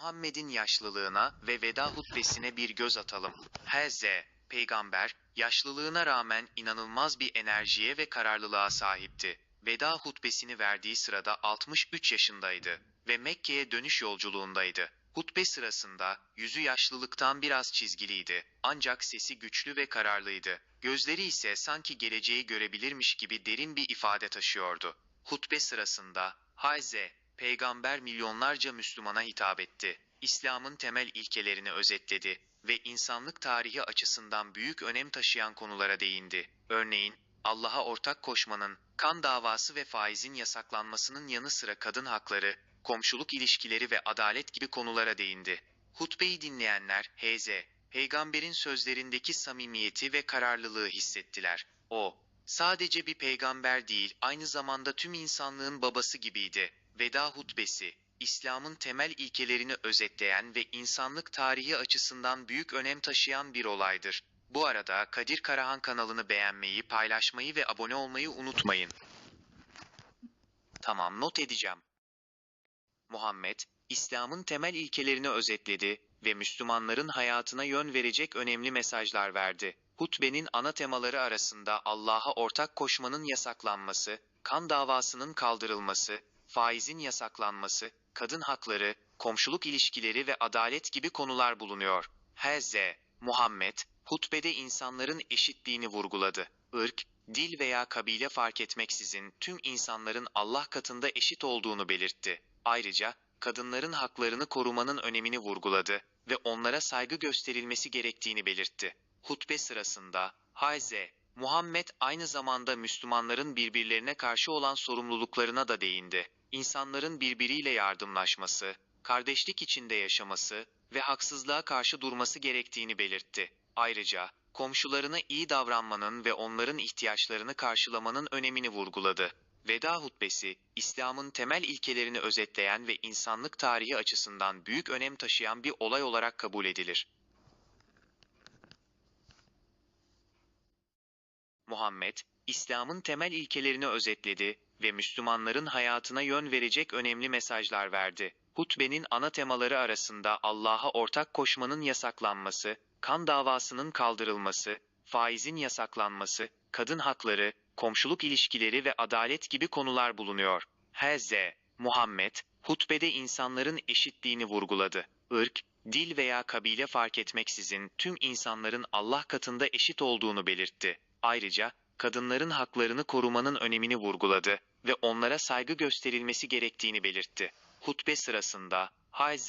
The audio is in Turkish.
Muhammed'in yaşlılığına ve veda hutbesine bir göz atalım. Hz. Peygamber, yaşlılığına rağmen inanılmaz bir enerjiye ve kararlılığa sahipti. Veda hutbesini verdiği sırada 63 yaşındaydı ve Mekke'ye dönüş yolculuğundaydı. Hutbe sırasında yüzü yaşlılıktan biraz çizgiliydi ancak sesi güçlü ve kararlıydı. Gözleri ise sanki geleceği görebilirmiş gibi derin bir ifade taşıyordu. Hutbe sırasında Hz. Peygamber milyonlarca Müslümana hitap etti. İslam'ın temel ilkelerini özetledi ve insanlık tarihi açısından büyük önem taşıyan konulara değindi. Örneğin, Allah'a ortak koşmanın, kan davası ve faizin yasaklanmasının yanı sıra kadın hakları, komşuluk ilişkileri ve adalet gibi konulara değindi. Hutbeyi dinleyenler, Hz. Peygamberin sözlerindeki samimiyeti ve kararlılığı hissettiler. O, sadece bir peygamber değil, aynı zamanda tüm insanlığın babası gibiydi. Veda hutbesi, İslam'ın temel ilkelerini özetleyen ve insanlık tarihi açısından büyük önem taşıyan bir olaydır. Bu arada Kadir Karahan kanalını beğenmeyi, paylaşmayı ve abone olmayı unutmayın. Tamam, not edeceğim. Muhammed, İslam'ın temel ilkelerini özetledi ve Müslümanların hayatına yön verecek önemli mesajlar verdi. Hutbenin ana temaları arasında Allah'a ortak koşmanın yasaklanması, kan davasının kaldırılması, faizin yasaklanması, kadın hakları, komşuluk ilişkileri ve adalet gibi konular bulunuyor. Hz. Muhammed, hutbede insanların eşitliğini vurguladı. Irk, dil veya kabile fark etmeksizin tüm insanların Allah katında eşit olduğunu belirtti. Ayrıca, kadınların haklarını korumanın önemini vurguladı ve onlara saygı gösterilmesi gerektiğini belirtti. Hutbe sırasında, Hz. Muhammed aynı zamanda Müslümanların birbirlerine karşı olan sorumluluklarına da değindi. İnsanların birbiriyle yardımlaşması, kardeşlik içinde yaşaması ve haksızlığa karşı durması gerektiğini belirtti. Ayrıca, komşularına iyi davranmanın ve onların ihtiyaçlarını karşılamanın önemini vurguladı. Veda hutbesi, İslam'ın temel ilkelerini özetleyen ve insanlık tarihi açısından büyük önem taşıyan bir olay olarak kabul edilir. Muhammed, İslam'ın temel ilkelerini özetledi ve Müslümanların hayatına yön verecek önemli mesajlar verdi. Hutbenin ana temaları arasında Allah'a ortak koşmanın yasaklanması, kan davasının kaldırılması, faizin yasaklanması, kadın hakları, komşuluk ilişkileri ve adalet gibi konular bulunuyor. Hz. Muhammed, hutbede insanların eşitliğini vurguladı. Irk, dil veya kabile fark etmeksizin tüm insanların Allah katında eşit olduğunu belirtti. Ayrıca, kadınların haklarını korumanın önemini vurguladı ve onlara saygı gösterilmesi gerektiğini belirtti. Hutbe sırasında, Hz.